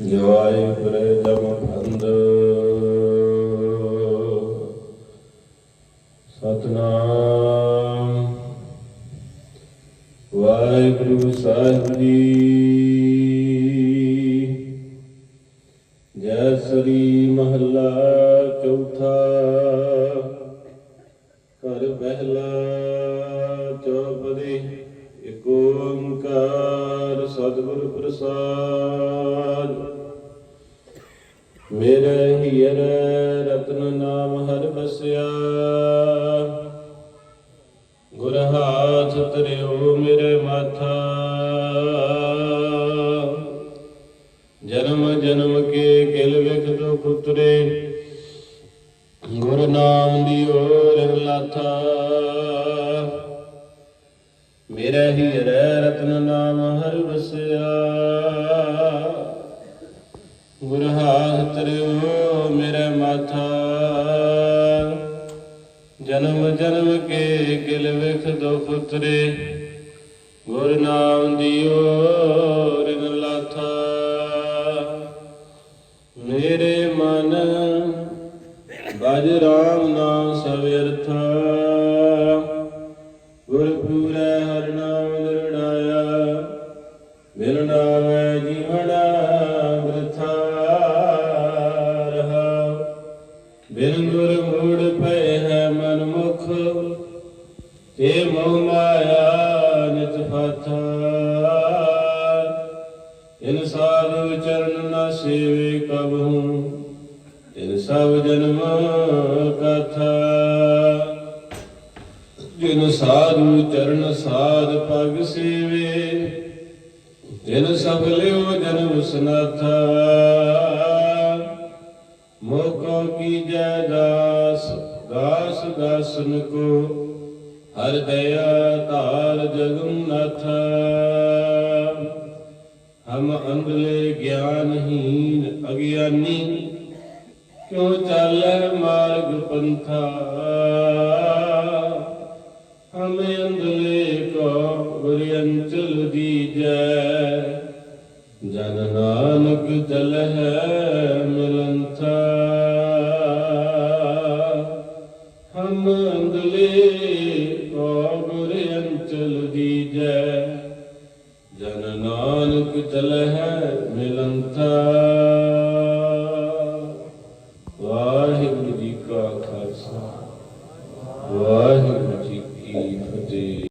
ਜਵਾਈ ਪਰੇ ਜਮ ਫੰਦ ਸਤਨਾਮ। ਵਾਹਿਗੁਰੂ ਸਾਹਿਬ ਜੀ। ਜੈ ਸ੍ਰੀ ਮਹੱਲਾ ਚੌਥਾ। ਘਰ ਪਹਿਲਾ ਚੌਪਦੀ, ਏਕ ਓੰਕਾਰ। ਸਤਿਗੁਰ ਪ੍ਰਸਾਦ ਮੇਰੇ ਹੀਰ ਰਤਨ ਨਾਮ ਹਰ ਬਸਿਆ ਗੁਰ ਹਾਥ ਤਰਿਓ ਮੇਰੇ ਮਾਥਾ। ਜਨਮ ਜਨਮ ਕੇ ਕਿਲ ਵਿਖ ਦੁਖ ਉਤਰੇ ਗੁਰ ਨਾਮ ਦੀ ਰਿਨ ਲਾਥਾ। ਮੇਰਾ ਹੀ ਰਤਨ ਨਾਮ ਹਰ ਵਸਿਆ। ਗੁਰ ਹਾਥ ਤਰਿਓ ਮੇਰਾ ਮਾਥਾ। ਜਨਮ ਜਨਮ ਕੇ ਗਿਲ ਵਿਖ ਦੋ ਉਤਰੇ ਗੁਰ ਨਾਮ ਦਿਓ ਰਿਨ ਲਾਥਾ। ਮੇਰੇ ਮਨ ਬਜ ਰਾਮ ਨਾਮ ਸਵਿਰਥਾ ਮਿਲ ਨਾਮੈ ਜੀਵਣਾ ਬ੍ਰਥਾ ਰਹਾ। ਬਿਨ ਗੁਰ ਮੂੜ ਪਏ ਹੈ ਮਨ ਮੁਖ, ਤੇ ਮੋਹ ਮਾਇਆ ਨਿਤ ਫਾਥਾ ਇਨ ਸਾਧੂ ਚਰਨ ਨਾ ਸੇਵੇ ਕਬਹੂ ਇਨ ਸਭ ਜਨਮ ਕਥਾ। ਜਿਨ ਸਾਧੂ ਚਰਨ ਸਾਧ ਪਗ ਸੇਵੇ ਜਿਨ ਸਭ ਲਿਓ ਜਨਮ ਸਨਾਥਾ ਮੋਕੋ ਕੀ ਜੈ ਦਾਸ ਦਾਸ ਦਾਸਨ ਕੋ ਹਰ ਦਇਆ ਧਾਰ ਜਗਨਨਾਥਾ ਹਮ ਅੰਧਲੇ ਗਿਆਨਹੀਨ ਅਗਿਆਨੀ, ਕਿਉ ਚਾਲੈ ਮਾਰਗ ਪੰਥਾ? ਜਨ ਨਾਨਕ ਚਲਹਿ ਹੈ ਹਮ ਅੰਦਲੇ ਔਗੁਰ ਅੰਚਲ ਦੀਜੈ। ਜਨ ਨਾਨਕ ਚਲਹਿ ਮਿਲੰਤਾ ਵਾਹਿਗੁਰੂ ਜੀ ਕਾ ਖਾਲਸਾ। ਵਾਹਿਗੁਰੂ